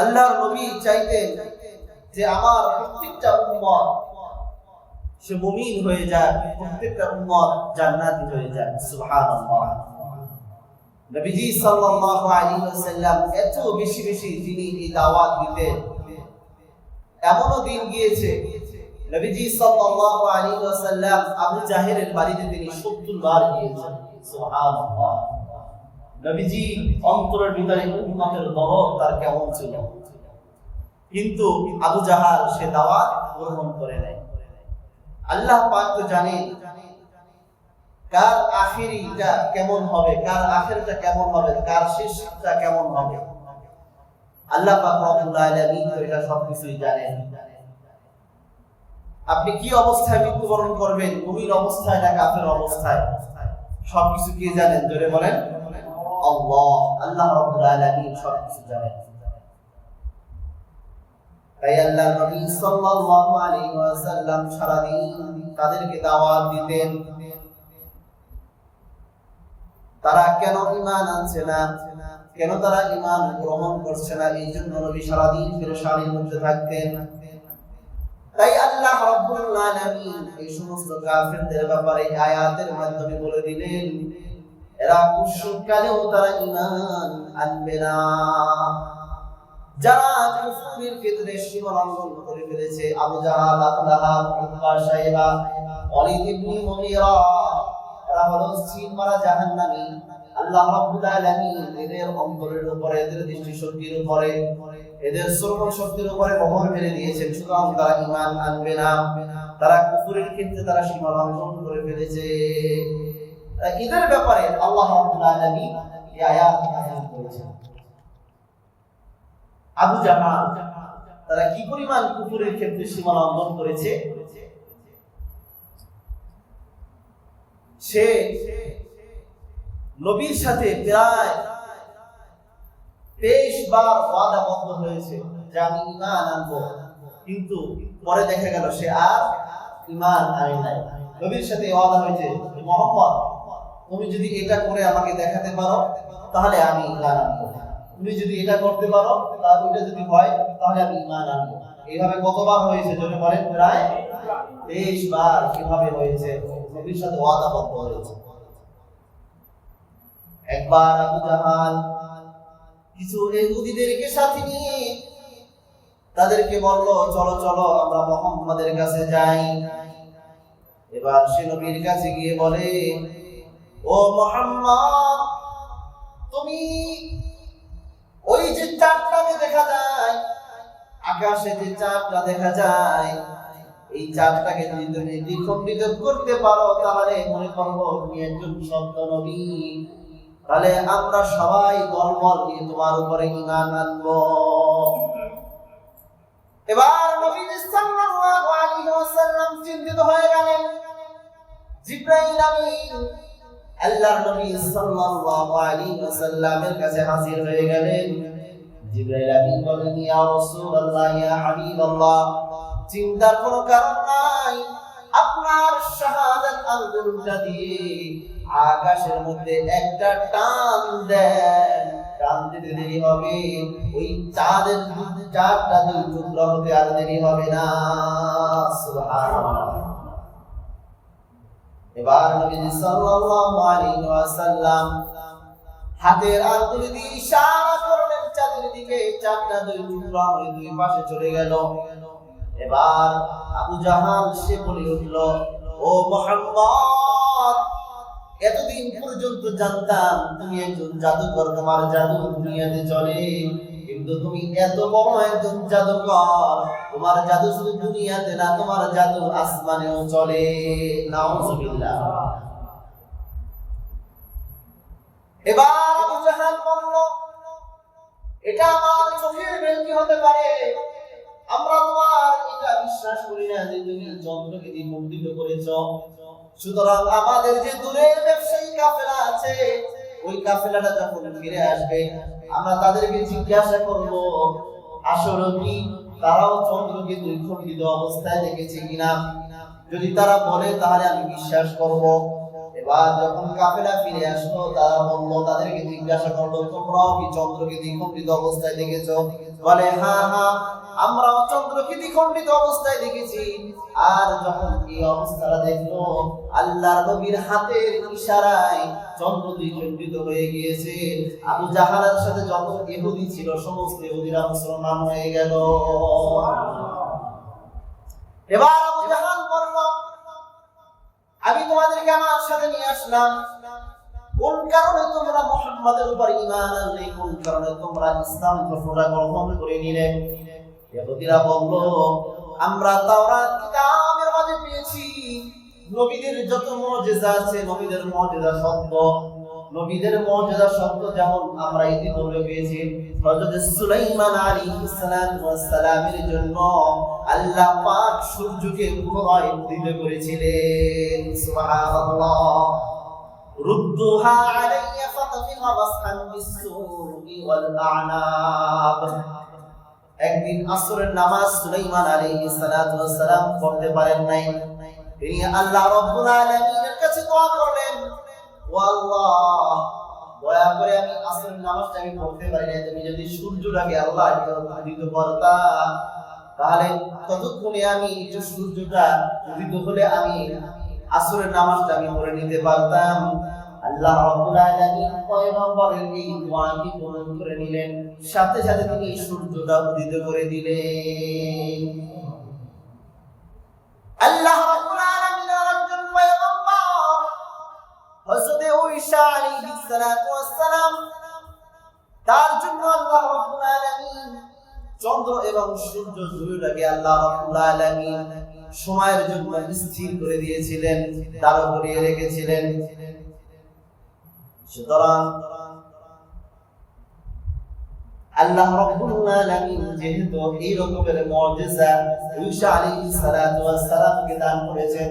আল্লাহর নবী চাইতেন যে আমার প্রত্যেকটা উম্মত, সে মুমিন হয়ে যায়, প্রত্যেকটা উম্মত জান্নাতি হয়ে যায়। সুবহানাল্লাহ। নবীজি সাল্লাল্লাহু আলাইহি ওয়াসাল্লাম এত বেশি বেশি যিনি এই দাওয়াত দিতেন। এমনও দিন গিয়েছে, নবীজি সাল্লাল্লাহু আলাইহি ওয়াসাল্লাম আবু জাহেলের বাড়িতে তিনি 70 বার গিয়েছেন। সুবহানাল্লাহ। নবীজি অন্তরের ভিতরে উম্মতের দরদ তার কেমন ছিল? কিন্তু আবু জাহাল সে দাওয়াত গ্রহণ করে নাই। আল্লাহ পাক তো জানেন কার আখিরিটা কেমন হবে, কার আখিরটা কেমন হবে, কার শেষটা কেমন হবে। আল্লাহ পাক রব্বুল আলামিন তো এটা সবকিছুই জানেন। আপনি কি অবস্থায় মৃত্যুবরণ করবেন? মুমিন অবস্থায় না কাফের অবস্থায়? সবকিছু কি জানেন? জোরে বলেন। আল্লাহ আল্লাহ রাব্বুল আলামিন সবকিছু জানেন। তাই আল্লাহ নবী সাল্লাল্লাহু আলাইহি ওয়াসাল্লাম সারা দিন তাদেরকে দাওয়াত দিতেন। তারা কেন ঈমান আনছে না? কেন তারা ঈমান গ্রহণ করছে না? এই জন্য নবী সারা দিন পেরেশানির মধ্যে থাকতেন। তাই আল্লাহ রাব্বুল আলামিন এই সমস্ত কাফিরদের ব্যাপারে আয়াতের মাধ্যমে বলে দিলেন এরা কুসুকালেও তারা ঈমান আনবে না। যারা কুফরের ক্ষেত্রে সীমা লঙ্ঘন করে ফেলেছে, আবু জাহাল আবুলাহা উতবা সাইবা ওয়ালিদ ইবনে মুগীরা, এরা হলো সিন মারা জাহান্নামী। আল্লাহ রাব্বুল আলামিন এদের অন্তরের উপরে, এদের দৃষ্টি শক্তির উপরে, এদের শ্রবণ শক্তির উপরে মোহর ফেলে দিয়েছেন। সুতরাং তারা ঈমান আনবে না। তারা কুফরের ক্ষেত্রে তারা সীমা লঙ্ঘন করে ফেলেছে। এদের ব্যাপারে আল্লাহ করেছেন। আবু জাহাল তারা কি পরিমাণ কুকুরের ক্ষেত্রে সীমা লঙ্ঘন করেছে? সে নবীর সাথে প্রায় তেইশ বার ওয়াদাবদ্ধ হয়েছে যে আমি ইমান আনব। কিন্তু পরে দেখা গেল সে আর ইমান আনে নাই। নবীর সাথে ওয়াদা হয়েছে মোহাম্মদ তুমি যদি এটা করে আমাকে দেখাতে পারো, তাহলে আমি ইমান আনব। তুমি যদি এটা করতে পারো তাহলে ওইটা যদি হয়, তাহলে আমি ইমান আনব। এইভাবে কতবার হয়েছে যদি বলেন? প্রায় তেইশ বার কীভাবে হয়েছে। নবীর সাথে ওয়াদাবদ্ধ হয়েছে। একবার আবু জাহাল কিছু ইহুদিদেরকে সাথে নিয়ে তাদেরকে বলল, চলো চলো, আমরা মোহাম্মদের কাছে যাই। এবার সে নবীর কাছে গিয়ে বলে ও মোহাম্মদ, তুমি ওই যে চাঁদটাকে দেখা যায়, আকাশে যে চাঁদটা দেখা যায়, এই চাঁদটাকে যদি তুমি দ্বিখণ্ডিত করতে পারো, তাহলে মনে করব তুমি একজন সত্য নবী। তাহলে আমরা সবাই দলবল নিয়ে তোমার উপরে ইমান আনব। এবার নবী সাল্লাল্লাহু আলাইহি ওয়াসাল্লাম চিন্তিত হয়ে গেলেন, জিব্রাইল আমিন আল্লাহর নবী সাল্লাল্লাহু আলাইহি ওয়াসাল্লামের কাছে হাজির হয়ে গেলেন। জিব্রাইল আমিন বলেন, ইয়া রাসূলুল্লাহ, ইয়া হাবিবাল্লাহ, চিন্তার কোনো কারণ নাই। আপনার শাহাদাত আঙ্গুলটা দিয়ে আকাশের মধ্যে একটা টান দেন। টান দিতে দেরি হবে। ওই চাঁদের চারটা দুই টুকরা হতে আর দেরি হবে না। সুবহানাল্লাহ। এবার সাল্লাল্লাহু আলাইহি ওয়াসাল্লাম হাতের আঙ্গুল দিয়ে ইশারা করলেন চাঁদের দিকে চারটা দুই টুকরা হয়ে দুই পাশে চলে গেল। এবার আবু জাহাল, সে বলে উঠল, ও মোহাম্মদ, এতদিন পর্যন্ত জানতাম তুমি একজন জাদুকর, তোমার জাদু দুনিয়াতে চলে। কিন্তু তুমি এত বড় একজন জাদুকর। তোমার জাদু শুধু দুনিয়াতে না, তোমার জাদু আসমানেও চলে। নাউজুবিল্লাহ। এবার আবু জাহাল বলল, এটা আমার চোখের বেলকি হতে পারে। আমরা তোমার এটা বিশ্বাস করি না যে তুমি যন্ত্রকে দ্বিমুদ্রিত করেছ। সুতরাং আমাদের যে দূরের ব্যবসায়ী কাফেলা আছে, ওই কাফেলাটা যখন ফিরে আসবে আমরা তাদেরকে জিজ্ঞাসা করব, আসলে কি? তারাও চন্দ্রকে দুই অবস্থায় দেখেছে কিনা? যদি তারা বলে, তাহলে আমি বিশ্বাস করব। এবার যখন কাফেলা ফিরে আসলো তারা বলল তাদেরকে জিজ্ঞাসা করল তোমরাও কি চন্দ্রকে দ্বিখণ্ডিত অবস্থায় দেখেছ? বলে হ্যাঁ হ্যাঁ আমরাও চন্দ্রকে দ্বিখণ্ডিত অবস্থায় দেখেছি। আর যখন এই অবস্থাটা দেখল আল্লাহর নবীর হাতের ইশারায় চন্দ্র দ্বিখণ্ডিত হয়ে গিয়েছে। আবু জাহালের সাথে যত ইহুদি ছিল সমস্ত ইহুদিরা মুসলমান হয়ে গেল। এবার আবু জাহাল আমি তোমাদেরকে আমার সাথে নিয়ে আসলাম। কোন কারণে তোমরা মোহাম্মদের উপর ইমান আনলে? কোন কারণে তোমরা ইসলাম তোমরা গ্রহণ করে নিলে? ইহুদিরা বলল, আমরা তাওরাত কিতাবের মাঝে পেয়েছি। নবীদের যত মুজিজা আছে, নবীদের মুজিজা সত্য। নবীদের মর্যাদা শব্দ যেমন আমরা ইতিপূর্বে পেয়েছি, হযরত সুলাইমান আলাইহিস সালামের জন্য আল্লাহ পাক সূর্যকে পুনরায় উদিত করেছিলেন। সুবহানাল্লাহ। রুদ্দুহা আলাইয়া ফাতফিহা মাসহান বিসসুরি ওয়াল আ'নাব একদিন আসরের নামাজ সুলাইমান আলাইহিস সালাম পড়তে পারেন নাই। তিনি আল্লাহ রাব্বুল আলামিনের কাছে দোয়া করলেন। ও দয়া করে আমি আসরের নামাজটা আমি পড়তে পারি না তুমি যদি সূর্যটাকে আল্লাহ উদিত করতা তাহলে ততক্ষণে আমি একটু সূর্যটা উদিত হলে আমি আসরের নামাজটা আমি পড়ে নিতে পারতাম। আল্লাহ রাব্বুল আলামিন পয়গম্বরের এই দোয়াটি পূরণ করে নিলেন। সাথে সাথে তিনি সূর্যটা উদিত করে দিলেন। আল্লাহ হযরত ঈসা আলাইহিস সালাতু ওয়াস সালাম, তার জন্য আল্লাহ রাব্বুল আলামিন চন্দ্র এবং সূর্য দুইটাকে আল্লাহ রাব্বুল আলামিন সময়ের জন্য স্থির করে দিয়েছিলেন তার উপরে রেখেছিলেন। সুতরাং আল্লাহ রাব্বুল আলামিন যেহেতু এই রকমের মুজিজা ঈসা আলাইহিস সালাতু ওয়াস সালামকে দান করেছেন,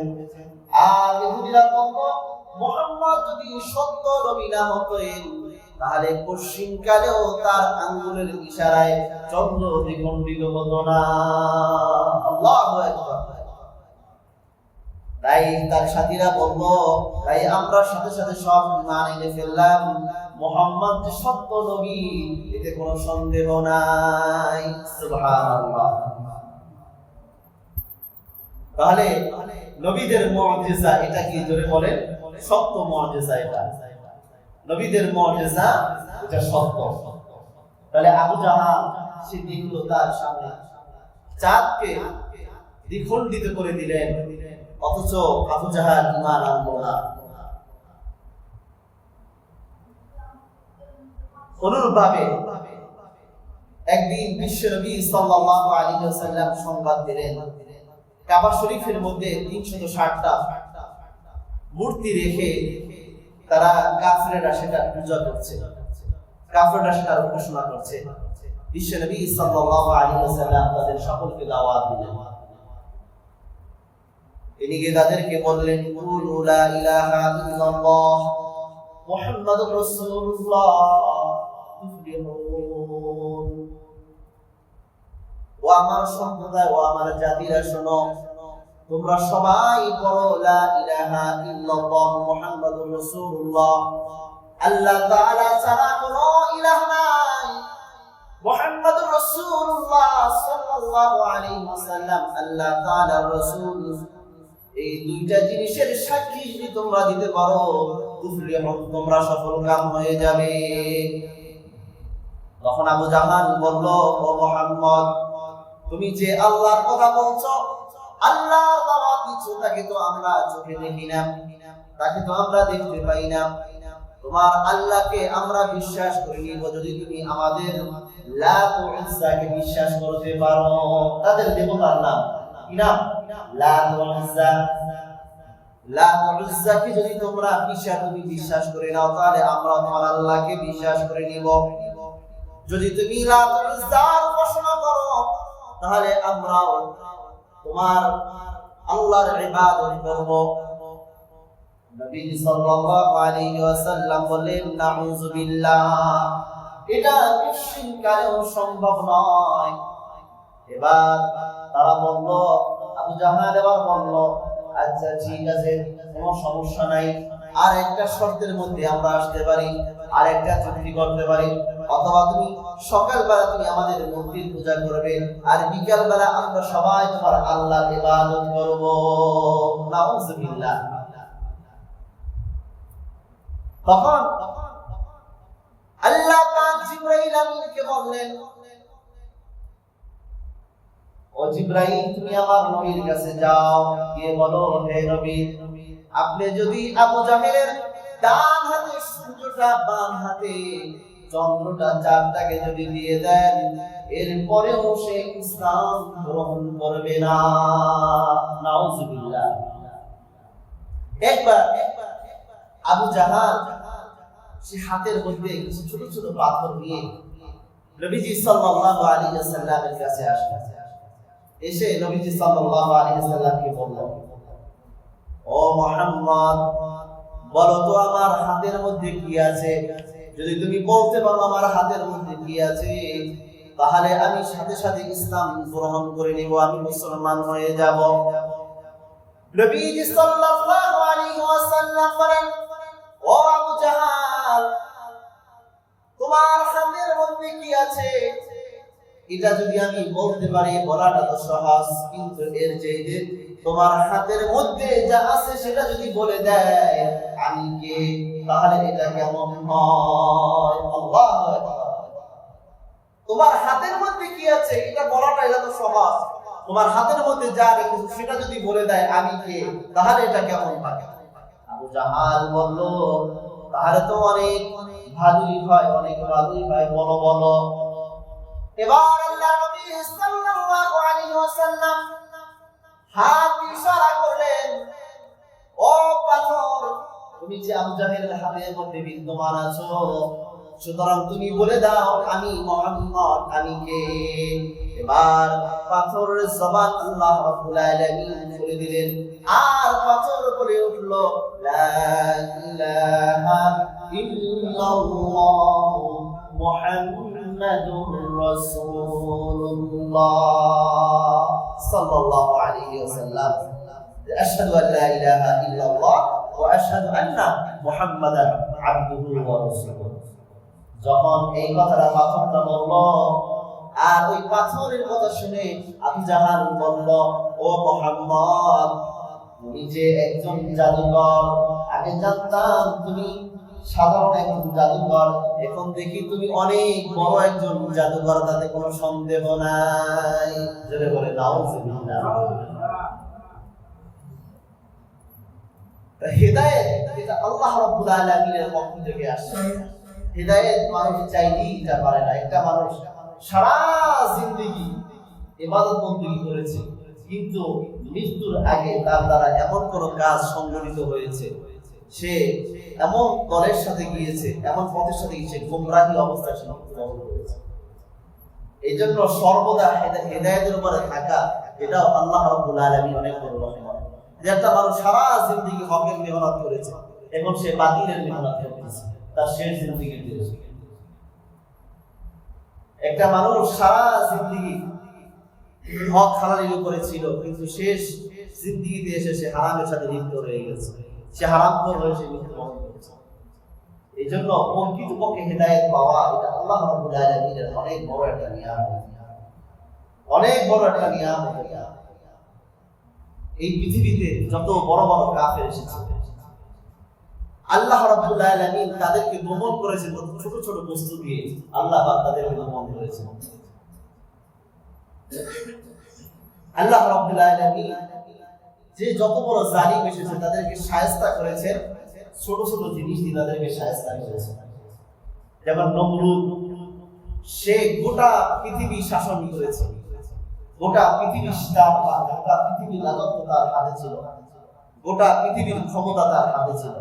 আর ইহুদিরা বলল মুহাম্মদ তাহলে পশ্চিম কালেও তার আঙ্গুলের ইশারায় চন্দ্র হতো না। তাই তার সাথীরা বলল, তাই আমরা সাথে সাথে সব এনে ফেললাম। মোহাম্মদ যে সত্য নবী, এতে কোনো সন্দেহ নাই। তাহলে নবীদের মুজিজা এটা কি জোরে বলেন? সত্য মুজিজা এটা। নবীদের মুজিজা এটা সত্য। তাহলে আবু জাহাল সে দেখল তার সামনে চাঁদকে দ্বিখণ্ডিত করে দিলেন, অথচ আবু জাহাল ইমান আনলো না। অনুরূপভাবে একদিন বিশ্বনবী সাল্লাল্লাহু আলাইহি ওয়াসাল্লাম সংবাদ দিলেন, কাবা শরীফের মধ্যে 360টা মূর্তি রেখে তারা কাফেররা সেটা পূজা করছে। কাফেররা সেটা উপাসনা করছে। সাল্লাল্লাহু আলাইহি ওয়াসাল্লাম তাদের সকলকে দাওয়াত দিলেন। তিনি গিয়ে তাদেরকে বললেন লা ইলাহা ইল্লাল্লাহ, মুহাম্মাদুর রাসূলুল্লাহ ও আমার সম্প্রদায় ও আমার জাতিরা, শোনো তোমরা সবাই পড়ো, লা ইলাহা ইল্লাল্লাহ মুহাম্মাদুর রাসূলুল্লাহ। আল্লাহ তাআলা ছাড়া কোনো ইলাহ নাই। মুহাম্মাদুর রাসূলুল্লাহ সাল্লাল্লাহু আলাইহি ওয়াসাল্লাম, আল্লাহ তাআলার রাসূল। এই দুইটা জিনিসের সাক্ষী যদি তোমরা দিতে পারো তোমরা সফল কাম হয়ে যাবে। তখন আবু জাহাল বলল, ও মোহাম্মদ, তুমি যে আল্লাহর কথা বলছো আল্লাহ দাওয়াত দিচ্ছ তাকে তো আমরা চোখে দেখি না, তাকে তো আমরা দেখতে পাই না। তোমার আল্লাহকে আমরা বিশ্বাস করে নিব যদি তুমি আমাদের লাত ইজ্জাকে বিশ্বাস করতে পারো, তাদের দেবতার নাম। কি নাম? লাত ও ইজ্জাকে যদি তোমরা বিশ্বাস তুমি বিশ্বাস করে নাও, তাহলে আমরা তোমার আল্লাহকে বিশ্বাস করে নিব। যদি তুমি লাত ইজ্জার উপাসনা করো, তাহলে আমরাও তোমার আল্লাহর ইবাদত করব। নবী সাল্লাল্লাহু আলাইহি ওয়াসাল্লাম বলেন নাউযু বিল্লাহ। এটা মুশরিক কালেও সম্ভব নয়। এবার তারা বলল, আবু জাহাল এবার বলল আচ্ছা ঠিক আছে, কোনো সমস্যা নাই। আর একটা শর্তের মধ্যে আমরা আসতে পারি আর একটা চুক্তি করতে পারি। অথবা তুমি সকালবেলা তুমি আমাদের মূর্তির পূজা করবে, আর বিকাল বেলা আমরা সবাই তোমার আল্লাহ ইবাদত করব। নাউজুবিল্লাহ। তখন আল্লাহ পাক জিবরাইল আমিনকে বললেন, ও জিব্রাইল, তুমি আমার নবীর কাছে যাও, গিয়ে বলো, হে নবী, আপনি যদি আবু জাহেলের ডান হাতে সূর্যটা বাম হাতে চন্দ্রটা চারটাকে যদি দিয়ে দেন, এরপরেও সে ইসলাম গ্রহণ করবে না। একবার আবু জাহাল সে হাতের মধ্যে কিছু ছোট ছোট পাথর নিয়ে নবীজি সাল্লাল্লাহু আলাইহি কাছে আসলেন। এসে নবীজি সাল্লাল্লাহু আলাইহি ওয়াসাল্লামকে বলল ও মুহাম্মদ, বলো তো আমার হাতের মধ্যে কি আছে? যদি তুমি বলতে পারো আমার হাতের মধ্যে কি আছে, তাহলে আমি সাথে সাথে ইসলাম গ্রহণ করে নিব, আমি মুসলমান হয়ে যাব। নবীজি সাল্লাল্লাহু আলাইহি ওয়াসাল্লাম বলেন, ও আবু জাহাল, তোমার হাতের মধ্যে কি আছে? এটা যদি আমি বলতে পারি, বলাটা তো সহজ, কিন্তু এর চাইতে তোমার হাতের মধ্যে যা আছে সেটা যদি বলে দেয় আমি কে, তাহলে এটা কেমন হয়? তোমার হাতের মধ্যে কি আছে? এটা বলাটা, এটা তো সহজ। তোমার হাতের মধ্যে যা রেখেছো সেটা যদি বলে দেয় আমি কে, তাহলে এটা কেমন থাকে আবু জাহাল বলল, তাহলে তো অনেক ভালোই হয়, অনেক ভালোই হয়, বলো বলো। এবার আল্লাহ নবী সাল্লাল্লাহু আলাইহি ওয়াসাল্লাম হাত ইশারা করলেন, ও পাথর, তুমি যে আবু জাহেলের হাতের মধ্যে বিদ্যমান আছো, সুতরাং তুমি বলে দাও, আমি মোহাম্মদ, আমি কে? এবার পাথরের জবান আল্লাহ রাব্বুল আলামিন খুলে দিলেন। আর পাথর বলে উঠল, লা ইলাহা ইল্লাল্লাহ মুহাম্মাদুর রাসূলুল্লাহ সাল্লাল্লাহু আলাইহি ওয়াসাল্লাম আশহাদু আন লা ইলাহা ইল্লাল্লাহ ওয়া আশহাদু আন্না মুহাম্মাদান আবদুহু ওয়া রাসূলুহু যখন এই কথাটা পাথরটা বলল, আর ওই পাথরের কথা শুনে আবু জাহাল বলল, ও মোহাম্মদ, তুমি যে একজন জাদুকর আগে জানতাম তুমি সাধারণ একজন জাদুকর। এখন দেখি তুমি অনেক বড় একজন জাদুকর, তাতে কোনো সন্দেহ নাই। বলে হেদায়েত আল্লাহ রাব্বুল পক্ষ থেকে মানুষ চাইলেই পারে না। একটা মানুষ সারা জিন্দগি ইবাদত বন্দেগী করেছে, কিন্তু মৃত্যুর আগে তার দ্বারা এমন কোন কাজ সংগঠিত হয়েছে সে এমন দলের সাথে গিয়েছে, এমন পথের সাথে গিয়েছে গোমরাহি অবস্থায় সে করেছে এই জন্য সর্বদা হেদা- হেদায়েতের উপরে থাকা, এটাও আল্লাহ আলামিন অনেক বড় রহমত যে একটা মানুষ সারা জিন্দগি হকের মেহনত করেছে, এখন সে বাতিলের মেহনত করতেছে, তার শেষ দিয়েছে একটা মানুষ সারা হক হালালির উপরে ছিল, কিন্তু শেষ জিন্দগিতে এসে সে হারামের সাথে লিপ্ত হয়ে গেছে। সে হারাম হয়ে সে মৃত্যুবরণ করেছে এই জন্য প্রকৃতপক্ষে হেদায়েত পাওয়া এটা আল্লাহ রাব্বুল আলামিনের অনেক বড় একটা নিয়ামত অনেক বড় একটা নিয়ামত এটা। এই পৃথিবীতে যত বড় বড় কাফের এসেছে, আল্লাহ রাব্বুল আলামিন তাদেরকে দমন করেছেন কত ছোট ছোট বস্তু দিয়ে। আল্লাহ পাক তাদেরকে দমন করেছেন আল্লাহ রাব্বুল আলামিন যে যত বড় জালিম এসেছে, তাদেরকে শায়েস্তা করেছেন ছোট ছোট জিনিস দিয়ে তাদেরকে শায়েস্তা করেছেন যেমন নমরুদ, সে গোটা পৃথিবী শাসন করেছে। গোটা পৃথিবীর তার গোটা পৃথিবীর রাজত্ব তার হাতে ছিল। গোটা পৃথিবীর ক্ষমতা তার হাতে ছিল।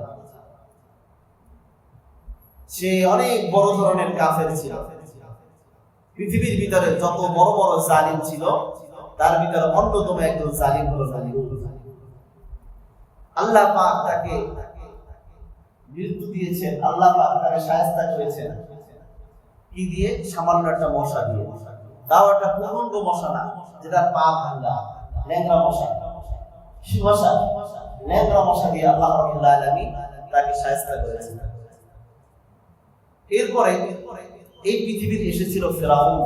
সে অনেক বড় ধরনের কাফের ছিল। পৃথিবীর ভিতরে যত বড় বড় জালিম ছিল, তার ভিতরে অন্যতম একজন জালিম হলো নমরুদ। আল্লাহ পাক তাকে মৃত্যু দিয়েছেন, আল্লাহ পাক তাকে সায়স্তা করেছেন। কি দিয়ে? সামান্য একটা মশা দিয়ে। তাও একটা পূর্ণাঙ্গ মশা না, যেটা পা ভাঙ্গা ল্যাংরা মশা। মশা? ল্যাংরা মশা দিয়ে আল্লাহ রাব্বুল আলামিন তাকে সাহায্য করেছেন। এরপরে এই পৃথিবীতে এসেছিল ফেরাউন।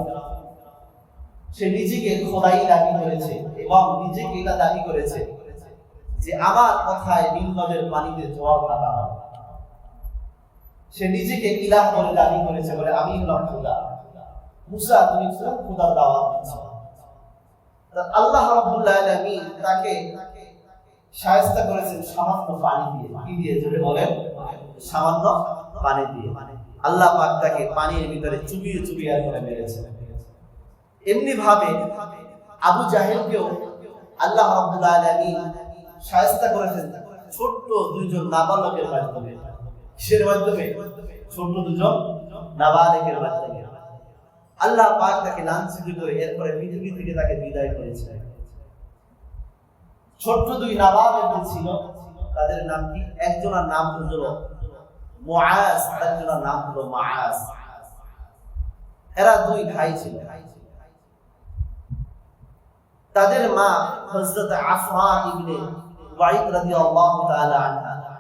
সে নিজেকে খোদাই দাবি করেছে এবং নিজেকে এটা দাবি করেছে যে আমার কথায় নীল নদের পানিতে জল কাটা হয় সে নিজেকে ইলাহ বলে দাবি করেছে বলে আমি হলাম খোদা। মুসা, তুমি খোদার দাওয়াত আল্লাহ আলামিন তাকে শায়েস্তা করেছেন সামান্য পানি দিয়ে। দিয়ে? বলেন। সামান্য পানি দিয়ে। আল্লাহ পাক তাকে পানির ভিতরে চুবিয়ে চুবিয়ে করে এমনি ভাবে আবু জাহেলকেও আল্লাহ আলামিন শায়েস্তা করেছেন ছোট্ট দুইজন নাবালকের মাধ্যমে। কিসের মাধ্যমে? ছোট্ট দুজন নাবালকের মাধ্যমে। আল্লাহ পাক তাকে লাঞ্ছিত করে এরপরে পৃথিবী থেকে তাকে বিদায় করেছে। ছোট্ট দুই নাবালক ছিল, তাদের নাম কি? একজনের নাম হলো মুআজ একজনের নাম হলো মাআজ। এরা দুই ভাই ছিল। তাদের মা হযরত আফরা ইবনে ওয়াইদ রাদিয়াল্লাহু তাআলা আনহা।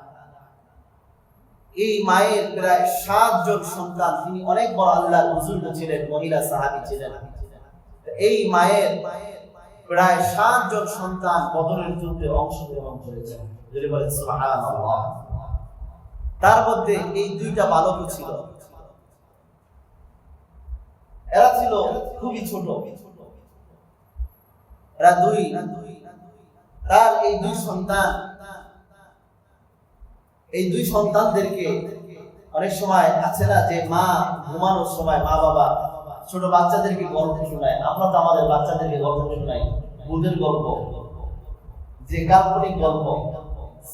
এই মায়ের প্রায় সাতজন সন্তান, তিনি অনেক বড় আল্লাহর বুজুর্গ ছিলেন, মহিলা সাহাবী ছিলেন। এই মায়ের প্রায় সাতজন সন্তান বদরের যুদ্ধে অংশগ্রহণ করেছেন। যদি বলেন সুবহানাল্লাহ। তার মধ্যে এই দুইটা বালক ছিল। এরা ছিল খুবই ছোট। এরা দুই। তার এই দুই সন্তান, এই দুই সন্তানদেরকে অনেক সময় আছে না যে মা ঘুমানোর সময় মা বাবা ছোট বাচ্চাদেরকে গল্প শোনায়। আমরা তো আমাদের বাচ্চাদেরকে গল্প শোনাই। বুধের গল্প, যে কাল্পনিক গল্প।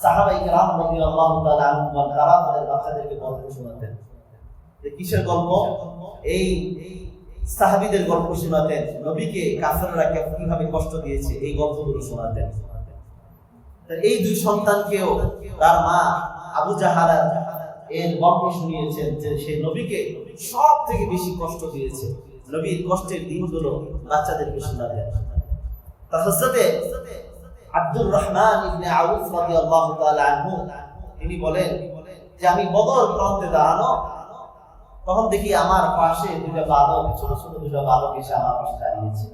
সাহাবাই রাদিয়াল্লাহু তাআলা আনহুম তারা তাদের বাচ্চাদেরকে গল্প শোনাতেন? কিসের গল্প? এই সাহাবীদের গল্প শোনাতেন, নবীকে কাফেররা কীভাবে কষ্ট দিয়েছে, এই গল্পগুলো শোনাতেন। এই দুই সন্তানকেও তার মা আবু জাহারা এর গল্প শুনিয়েছেন যে সে নবীকে সব থেকে বেশি কষ্ট দিয়েছে। নবীর কষ্টের দিনগুলো বাচ্চাদেরকে শোনাতেন। তা হজরতে আব্দুর রহমান ইবনে আউফ রাদিয়াল্লাহু তাআলা আনহু, তিনি বলেন যে, আমি বদর প্রান্তে দাঁড়ানো তখন দেখি আমার পাশে দুটা বালক ছোট ছোট দুটা বালক এসে আমার পাশে দাঁড়িয়েছে।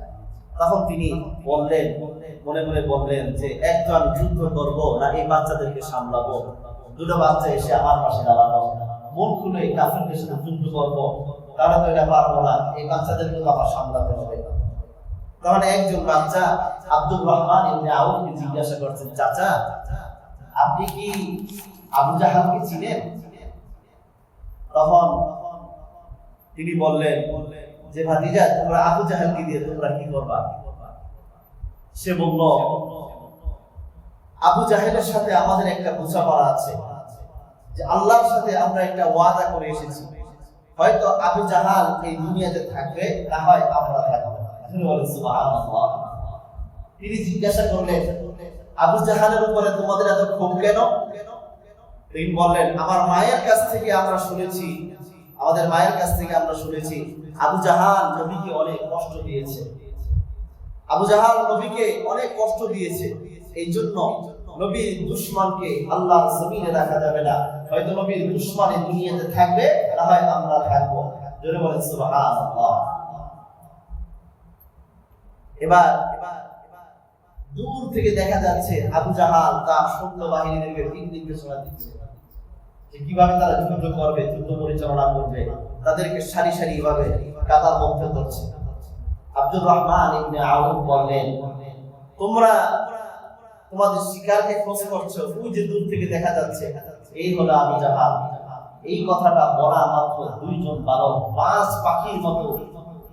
তখন তিনি বললেন, মনে মনে বললেন যে, একজন যুদ্ধ করব না, এই বাচ্চাদেরকে সামলাবো। দুটো বাচ্চা এসে আমার পাশে দাঁড়ানো মন খুলে কাফেরদের সাথে যুদ্ধ করব। তারা তো এটা পারব না, এই বাচ্চাদেরকে তো আমার সামলাতে হবে। তখন একজন বাচ্চা আব্দুর রহমান ইবনে আউফকে জিজ্ঞাসা করছেন, চাচা, আপনি কি আবু জাহালকে চিনেন? তখন তিনি বললেন, যে ভাতিজা, তোমরা আবু জাহালকে দিয়ে তোমরা কি করবা? সে বলল, আবু জাহেলের সাথে আমাদের একটা বোঝাপড়া আছে, যে আল্লাহর সাথে আমরা একটা ওয়াদা করে এসেছি। হয়তো আবু জাহাল এই দুনিয়াতে থাকবে, না হয় আমরা থাকব তিনি জিজ্ঞাসা করলেন, আবু জাহালের উপরে তোমাদের এত ক্ষোভ কেন? তিনি বললেন, আমার মায়ের কাছ থেকে আমরা শুনেছি আমাদের মায়ের কাছ থেকে আমরা শুনেছি, আবু জাহাল নবীকে অনেক কষ্ট দিয়েছে। আবু জাহাল নবীকে অনেক কষ্ট দিয়েছে। এই জন্য নবীর দুশ্মনকে আল্লাহ জমিনে রাখা যাবে না। হয়তো নবীর দুশ্মন এই দুনিয়াতে থাকবে, না হয় আমরা থাকব। জোরে বলেন, সুবহানাল্লাহ। এবার দূর থেকে দেখা যাচ্ছে আবু জাহাল তার সৈন্য বাহিনীদেরকে তিন দিন ঘোষণা দিচ্ছে। যে কীভাবে তারা যুদ্ধ করবে, যুদ্ধ পরিচালনা করবে, তাদেরকে সারি সারি ভাবে কাতার মধ্যে করছে। আব্দুর রহমান ইবনে আউফ বললেন, তোমরা তোমাদের শিকারকে খোঁজ করছ ওই যে দূর থেকে দেখা যাচ্ছে। এই হলো আমি জাহাল এই কথাটা বলা মাত্র দুইজন বালক, পাঁচ পাখির মতো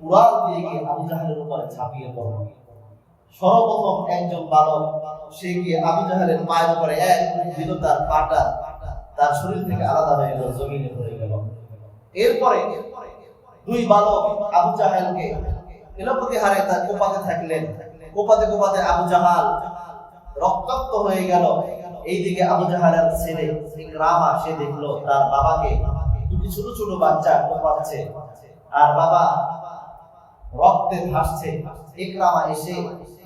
উড়াল দিয়ে গিয়ে আবু জাহালের উপরে ঝাঁপিয়ে পড়ল। সর্বপ্রথম একজন বালক, সে গিয়ে আবু জাহালের পায়ের উপরে এক দিল তার পাটা তার শরীর থেকে আলাদা হয়ে গেল, জমিনে পড়ে গেল। এরপরে দুই বালক আবু জাহালকে এলোপতি হারে তার কোপাতে থাকলেন। কোপাতে কোপাতে আবু জাহাল রক্তাক্ত হয়ে গেল। এইদিকে আবু জাহালের ছেলে ইকরামা, সে দেখল তার বাবাকে দুটি ছোট ছোট বাচ্চা কোপাচ্ছে আর বাবা রক্তে ভাসছে। ইকরামা এসে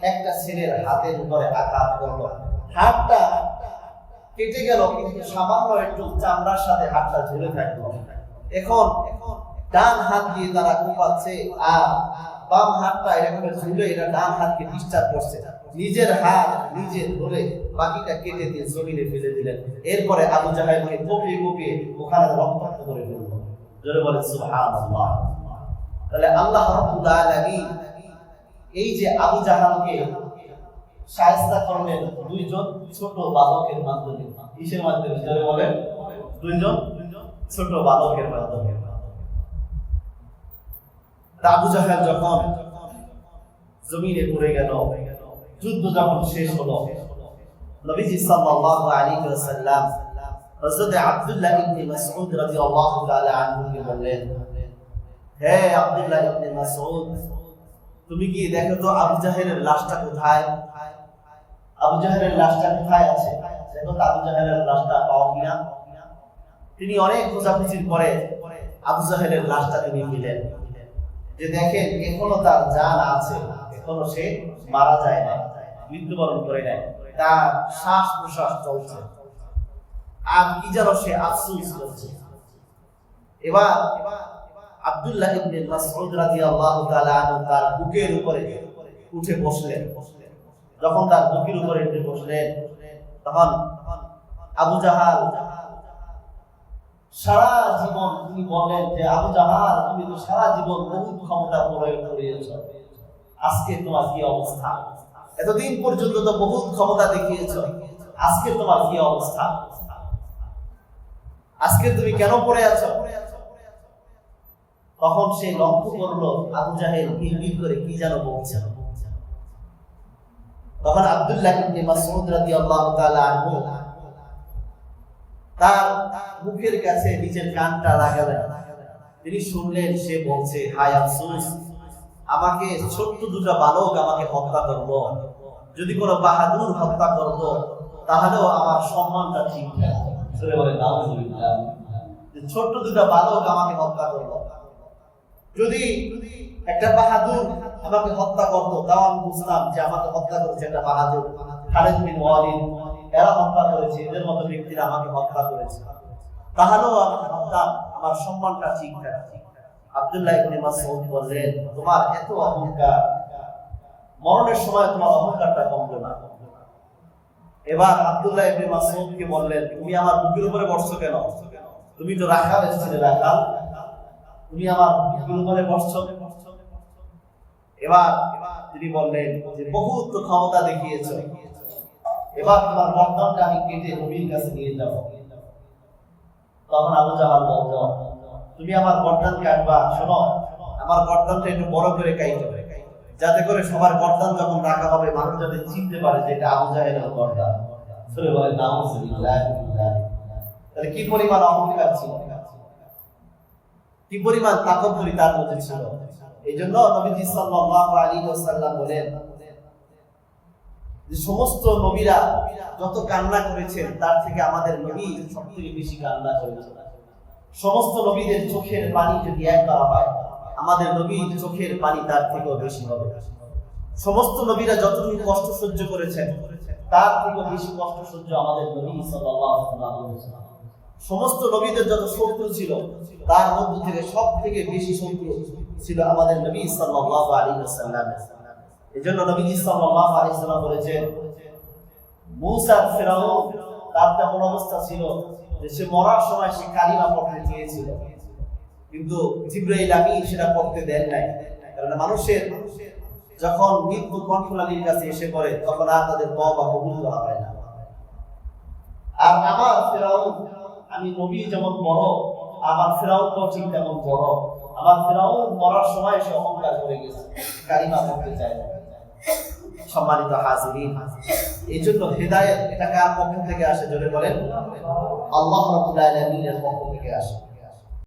একটা ছেলের হাতের উপরে আঘাত করল। হাতটা কেটে গেল, কিন্তু সামান্য একটু চামড়ার সাথে হাতটা ঝুলে থাকল এখন ডান হাত দিয়ে তারা কোপাচ্ছে আর বাম হাতটা এরকম ঝুলে এরা ডান হাতকে ডিস্টার্ব করছে। নিজের হাত নিজে ধরে বাকিটা কেটে দিয়ে জমিনে ফেলে দিলেন। এরপরে আবু জাহালকে কপিয়ে কপিয়ে ওখানে রক্তাক্ত করে ফেলল। জোরে বলে সুবহানাল্লাহ। তাহলে আল্লাহ রাব্বুল এই যে আবু জাহালকে শায়েস্তা করলেন দুইজন ছোট বালকের মাধ্যমে। কিসের মাধ্যমে জোরে বলেন দুইজন ছোট বালকের মাধ্যমে। আবু জাহাল যখন জমিনে পড়ে গেল, যুদ্ধ যখন শেষ হলো, নবীজি সাল্লাল্লাহু আলাইহি ওয়াসাল্লাম হযরত আব্দুল্লাহ ইবনে মাসউদ রাদিয়াল্লাহু তাআলা আনহুকে বললেন, হে আব্দুল্লাহ ইবনে মাসউদ, তুমি কি দেখো তো আবু জাহেলের লাশটা কোথায়? আবু জাহেলের লাশটা কোথায় আছে? আবু জাহেলের লাশটা কিনা। তিনি অনেক খোঁজাখুঁজির পরে আবু জাহেলের লাশটা তিনি পেলেন। যে দেখেন, এখনও তার জান আছে, এখনও সে মারা যায় না মৃত্যুবরণ করে নাই। তার শ্বাস প্রশ্বাস চলছে। আর কি যেন সে আফসোস করছে। এবার আব্দুল্লাহ ইবনে মাসউদ রাদিয়াল্লাহু তাআলা আনহু তার বুকের উপরে উঠে বসলেন। যখন তার বুকের উপরে উঠে বসলেন তখন আবু জাহাল, সারা জীবন তিনি বলেন যে, আবু জাহাল, তুমি তো সারা জীবন বহুত ক্ষমতা প্রয়োগ করিয়েছ। আজকে তোমার কি অবস্থা? এতদিন পর্যন্ত তো বহুত ক্ষমতা দেখিয়েছ। আজকে তোমার কি অবস্থা? আজকে তুমি কেন পড়ে আছো? তখন সে লক্ষ্য করল আবু জাহেল বিড়বিড় করে কি যেন বলছে। তখন আব্দুল্লাহ ইবনে মাসউদ রাদিয়াল্লাহু তাআলা আনহু তার মুখের কাছে নিজের কানটা লাগালেন। তিনি শুনলেন, সে বলছে, হায় আফসোস, আমাকে ছোট্ট দুটা বালক আমাকে হত্যা করল। যদি কোনো বাহাদুর হত্যা করল তাহলেও আমার সম্মানটা ঠিক যে ছোট্ট দুটা বালক আমাকে হত্যা করল। যদি একটা বাহাদুর আমাকে হত্যা করতো, তাও আমি বুঝতাম যে আমাকে হত্যা করেছে একটা বাহাদুর। খালেদ বিন ওয়ালিদ, এরা হত্যা করেছে, এদের মতো ব্যক্তিরা আমাকে হত্যা করেছে। তাহলেও আমি ভাবতাম আমার সম্মানটা ঠিক থাকে আব্দুল্লাহ ইবনে মাসউদ বললেন, তোমার এত অহংকার, মরণের সময় তোমার অহংকারটা কমবে না। এবার আব্দুল্লাহ ইবনে মাসউদকে বললেন, তুমি আমার বুকের উপরে বসছো কেন? তুমি তো রাখাল এসেছিলে রাখাল। তুমি আমার উপরে বসছো। এবার তিনি বললেন যে বহুত তো ক্ষমতা দেখিয়েছো। এবার তোমার গর্দনটা আমি কেটে নবীর কাছে নিয়ে যাব। তখন আবু জাহাল বলল, তুমি আমার গর্দান কাটবা, শোনো, আমার গর্দানটা একটু বড় করে কাইতে যাতে করে সবার গর্দান যখন রাখা হবে, মানুষ যাতে চিনতে পারে যে এটা আবু জাহেলের গর্দান বলে নাউজুবিল্লাহ। তাহলে কি পরিমাণ অহংকার ছিল? কি পরিমাণ তাকব্বুরি তার মধ্যে ছিল। এই জন্য নবীজি সাল্লাল্লাহু আলাইহি ওয়াসাল্লাম বলেন যে সমস্ত নবীরা যত কান্না করেছেন, তার থেকে আমাদের নবী সব থেকে বেশি কান্না করেছেন। সমস্ত নবীদের চোখের পানি যদি এক করা হয়, আমাদের নবীর চোখের পানি তার থেকেও বেশি হবে। সমস্ত নবীরা যতটুকু কষ্ট সহ্য করেছেন, তার থেকেও বেশি কষ্ট সহ্য আমাদের নবী সাল্লাল্লাহু আলাইহি ওয়াসাল্লাম। সমস্ত নবীদের যত শত্রু ছিল, তার মধ্য থেকে সব থেকে বেশি শত্রু ছিল আমাদের নবী সাল্লাল্লাহু আলাইহি ওয়াসাল্লাম। এই জন্য নবীজি সাল্লাল্লাহু আলাইহি ওয়াসাল্লাম বলেছেন, মূসা ফেরাউন, তার তেমন অবস্থা ছিল যে সে মরার সময় সে কালিমা পড়তে চেয়েছিল। কিন্তু জিব্রাইল আমিন সেটা পড়তে দেন নাই। কারণ মানুষের যখন মৃত্যু কণ্ঠলালির কাছে এসে পড়ে, তখন আর তাদের তওবা কবুল করা হয় না। আর আমার ফেরাউন আমি নবী যেমন বড়, আমার ফেরাও তো ঠিক তেমন বড়। আমার ফেরাও মরার সময় সে অহংকার করে গেছে, কারিমা করতে চায়। সম্মানিত হাজিরিন, এই জন্য হেদায়েত এটা কার পক্ষ থেকে আসে, জোরে বলেন? আল্লাহ রাব্বুল আলামিনের পক্ষ থেকে আসে।